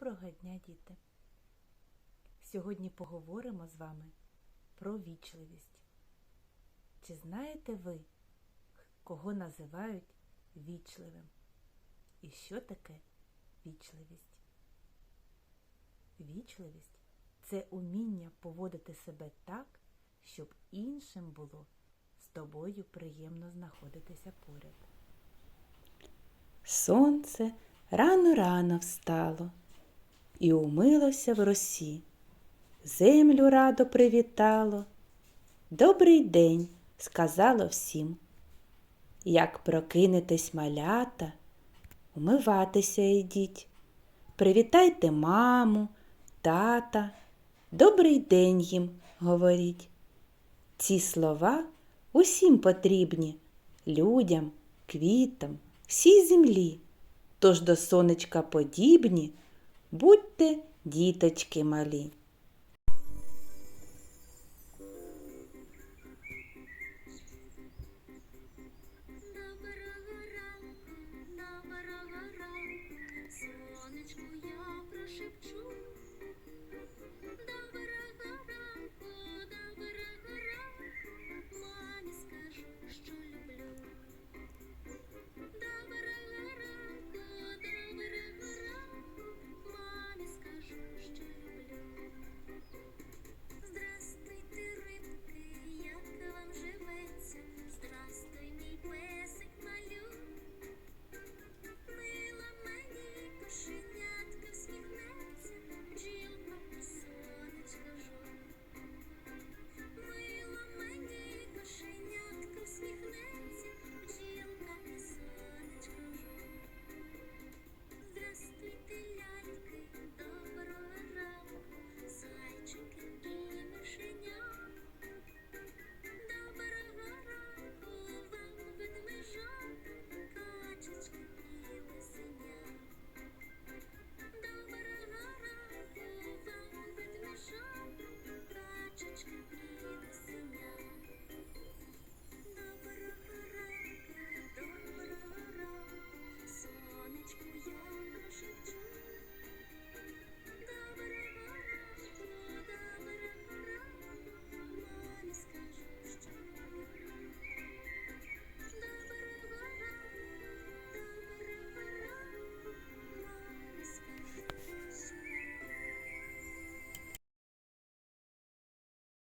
Доброго дня, діти! Сьогодні поговоримо з вами про вічливість. Чи знаєте ви, кого називають вічливим? І що таке вічливість? Вічливість це уміння поводити себе так, щоб іншим було з тобою приємно знаходитися поряд. Сонце рано-рано встало і умилося в росі. Землю радо привітало. Добрий день, сказало всім. Як прокинетесь малята, умиватися йдіть. Привітайте маму, тата, добрий день їм говоріть. Ці слова усім потрібні людям, квітам, всій землі. Тож до сонечка подібні, будьте діточки малі. Доброго ранку, доброго ранку, сонечку я